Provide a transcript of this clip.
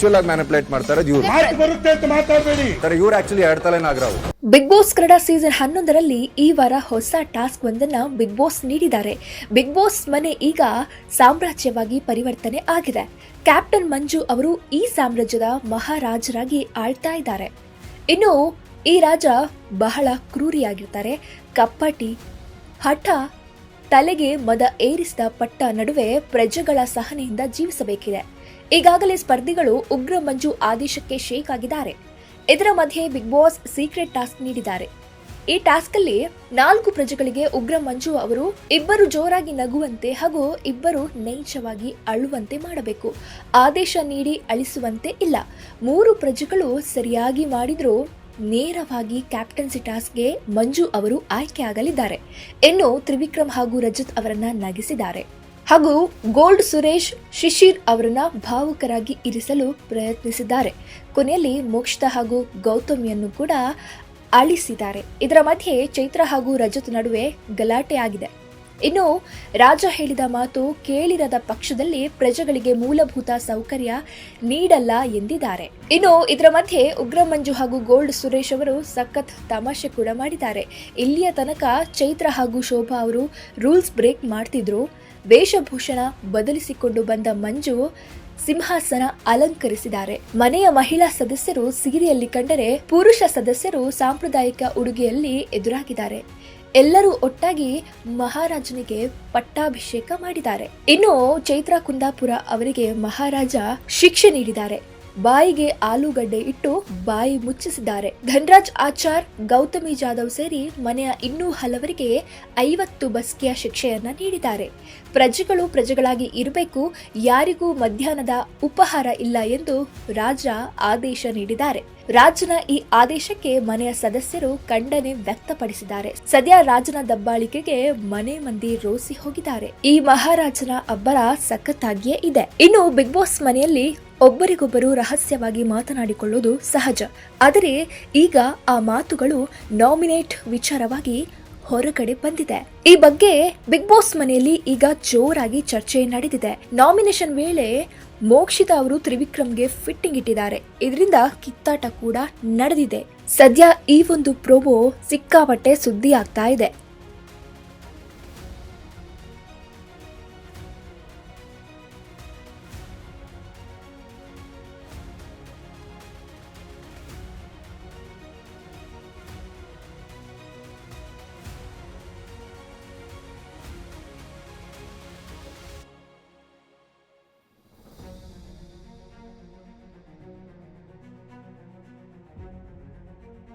Actual ಆಗಿ manipulate ಮಾಡ್ತಾರೆ ಇವ್ರು. ಮಾತು ಬರುತ್ತೆ ಅಂತ ಮಾತಾಡಬೇಡಿ. ಇವ್ರು ಆಕ್ಚುಲಿ ಎರಡ್ ತಲೆ ನಾಗರಾವ್ ಬಿಗ್ ಬಾಸ್ ಕನ್ನಡ ಸೀಸನ್ ಹನ್ನೊಂದರಲ್ಲಿ ಈ ವಾರ ಹೊಸ ಟಾಸ್ಕ್ ಒಂದನ್ನ ಬಿಗ್ ಬಾಸ್ ನೀಡಿದ್ದಾರೆ. ಬಿಗ್ ಬಾಸ್ ಮನೆ ಈಗ ಸಾಮ್ರಾಜ್ಯವಾಗಿ ಪರಿವರ್ತನೆ ಆಗಿದೆ. ಕ್ಯಾಪ್ಟನ್ ಮಂಜು ಅವರು ಈ ಸಾಮ್ರಾಜ್ಯದ ಮಹಾರಾಜರಾಗಿ ಆಳ್ತಾ ಇದ್ದಾರೆ. ಇನ್ನು ಈ ರಾಜ ಬಹಳ ಕ್ರೂರಿಯಾಗಿರ್ತಾರೆ. ಕಪ್ಪಟಿ ಹಠ ತಲೆಗೆ ಮದ ಏರಿಸಿದ ಪಟ್ಟ ನಡುವೆ ಪ್ರಜೆಗಳ ಸಹನೆಯಿಂದ ಜೀವಿಸಬೇಕಿದೆ. ಈಗಾಗಲೇ ಸ್ಪರ್ಧಿಗಳು ಉಗ್ರ ಮಂಜು ಆದೇಶಕ್ಕೆ ಶೇಕ್ ಆಗಿದ್ದಾರೆ. ಇದರ ಮಧ್ಯೆ ಬಿಗ್ ಬಾಸ್ ಸೀಕ್ರೆಟ್ ಟಾಸ್ಕ್ ನೀಡಿದ್ದಾರೆ. ಈ ಟಾಸ್ಕ್ ಅಲ್ಲಿ ನಾಲ್ಕು ಪ್ರಜೆಗಳಿಗೆ ಉಗ್ರ ಮಂಜು ಅವರು ಇಬ್ಬರು ಜೋರಾಗಿ ನಗುವಂತೆ ಹಾಗೂ ಇಬ್ಬರು ನೈಜವಾಗಿ ಅಳುವಂತೆ ಮಾಡಬೇಕು. ಆದೇಶ ನೀಡಿ ಅಳಿಸುವಂತೆ ಇಲ್ಲ. ಮೂರು ಪ್ರಜೆಗಳು ಸರಿಯಾಗಿ ಮಾಡಿದ್ರು ನೇರವಾಗಿ ಕ್ಯಾಪ್ಟನ್ಸಿ ಟಾಸ್ಕ್ಗೆ ಮಂಜು ಅವರು ಆಯ್ಕೆ ಆಗಲಿದ್ದಾರೆ. ಇನ್ನು ತ್ರಿವಿಕ್ರಮ್ ಹಾಗೂ ರಜತ್ ಅವರನ್ನ ನಗಿಸಿದ್ದಾರೆ. ಹಾಗೂ ಗೋಲ್ಡ್ ಸುರೇಶ್, ಶಿಶಿರ್ ಅವರನ್ನ ಭಾವುಕರಾಗಿ ಇರಿಸಲು ಪ್ರಯತ್ನಿಸಿದ್ದಾರೆ. ಕೊನೆಯಲ್ಲಿ ಮೋಕ್ಷಿತ ಹಾಗೂ ಗೌತಮಿಯನ್ನು ಕೂಡ ಅಳಿಸಿದ್ದಾರೆ ಇದರ ಮಧ್ಯೆ ಚೈತ್ರ ಹಾಗೂ ರಜತ್ ನಡುವೆ ಗಲಾಟೆ ಆಗಿದೆ. ಇನ್ನು ರಾಜ ಹೇಳಿದ ಮಾತು ಕೇಳಿರದ ಪಕ್ಷದಲ್ಲಿ ಪ್ರಜೆಗಳಿಗೆ ಮೂಲಭೂತ ಸೌಕರ್ಯ ನೀಡಲ್ಲ ಎಂದಿದ್ದಾರೆ. ಇನ್ನು ಇದರ ಮಧ್ಯೆ ಉಗ್ರ ಮಂಜು ಹಾಗೂ ಗೋಲ್ಡ್ ಸುರೇಶ್ ಅವರು ಸಖತ್ ತಮಾಷೆ ಕೂಡ ಮಾಡಿದ್ದಾರೆ. ಇಲ್ಲಿಯ ತನಕ ಚೈತ್ರ ಹಾಗೂ ಶೋಭಾ ಅವರು ರೂಲ್ಸ್ ಬ್ರೇಕ್ ಮಾಡ್ತಿದ್ರು. ವೇಷಭೂಷಣ ಬದಲಿಸಿಕೊಂಡು ಬಂದ ಮಂಜು ಸಿಂಹಾಸನ ಅಲಂಕರಿಸಿದ್ದಾರೆ. ಮನೆಯ ಮಹಿಳಾ ಸದಸ್ಯರು ಸೀರೆಯಲ್ಲಿ ಕಂಡರೆ ಪುರುಷ ಸದಸ್ಯರು ಸಾಂಪ್ರದಾಯಿಕ ಉಡುಗೆಯಲ್ಲಿ ಎದುರಾಗಿದ್ದಾರೆ. ಎಲ್ಲರೂ ಒಟ್ಟಾಗಿ ಮಹಾರಾಜನಿಗೆ ಪಟ್ಟಾಭಿಷೇಕ ಮಾಡಿದ್ದಾರೆ. ಇನ್ನು ಚೈತ್ರ ಕುಂದಾಪುರ ಅವರಿಗೆ ಮಹಾರಾಜ ಶಿಕ್ಷೆ ನೀಡಿದ್ದಾರೆ. ಬಾಯಿಗೆ ಆಲೂಗಡ್ಡೆ ಇಟ್ಟು ಬಾಯಿ ಮುಚ್ಚಿಸಿದ್ದಾರೆ. ಧನ್ರಾಜ್ ಆಚಾರ್, ಗೌತಮಿ ಜಾಧವ್ ಸೇರಿ ಮನೆಯ ಇನ್ನೂ ಹಲವರಿಗೆ ಐವತ್ತು ಬಸ್ಕಿಯ ಶಿಕ್ಷೆಯನ್ನ ನೀಡಿದ್ದಾರೆ. ಪ್ರಜೆಗಳು ಪ್ರಜೆಗಳಾಗಿ ಇರಬೇಕು, ಯಾರಿಗೂ ಮಧ್ಯಾಹ್ನದ ಉಪಹಾರ ಇಲ್ಲ ಎಂದು ರಾಜ ಆದೇಶ ನೀಡಿದ್ದಾರೆ. ರಾಜನ ಈ ಆದೇಶಕ್ಕೆ ಮನೆಯ ಸದಸ್ಯರು ಖಂಡನೆ ವ್ಯಕ್ತಪಡಿಸಿದ್ದಾರೆ. ಸದ್ಯ ರಾಜನ ದಬ್ಬಾಳಿಕೆಗೆ ಮನೆ ಮಂದಿ ರೋಸಿ ಹೋಗಿದ್ದಾರೆ. ಈ ಮಹಾರಾಜನ ಅಬ್ಬರ ಸಖತ್ತಾಗಿಯೇ ಇದೆ. ಇನ್ನು ಬಿಗ್ ಬಾಸ್ ಮನೆಯಲ್ಲಿ ಒಬ್ಬರಿಗೊಬ್ಬರು ರಹಸ್ಯವಾಗಿ ಮಾತನಾಡಿಕೊಳ್ಳುವುದು ಸಹಜ. ಆದರೆ ಈಗ ಆ ಮಾತುಗಳು ನಾಮಿನೇಟ್ ವಿಚಾರವಾಗಿ ಹೊರಗಡೆ ಬಂದಿದೆ. ಈ ಬಗ್ಗೆ ಬಿಗ್ ಬಾಸ್ ಮನೆಯಲ್ಲಿ ಈಗ ಜೋರಾಗಿ ಚರ್ಚೆ ನಡೆದಿದೆ. ನಾಮಿನೇಷನ್ ವೇಳೆ ಮೋಕ್ಷಿತ ಅವರು ತ್ರಿವಿಕ್ರಮ್ಗೆ ಫಿಟ್ಟಿಂಗ್ ಇಟ್ಟಿದ್ದಾರೆ. ಇದರಿಂದ ಕಿತ್ತಾಟ ಕೂಡ ನಡೆದಿದೆ. ಸದ್ಯ ಈ ಒಂದು ಪ್ರೋಮೋ ಸಿಕ್ಕಾಪಟ್ಟೆ ಸುದ್ದಿ ಆಗ್ತಾ ಇದೆ.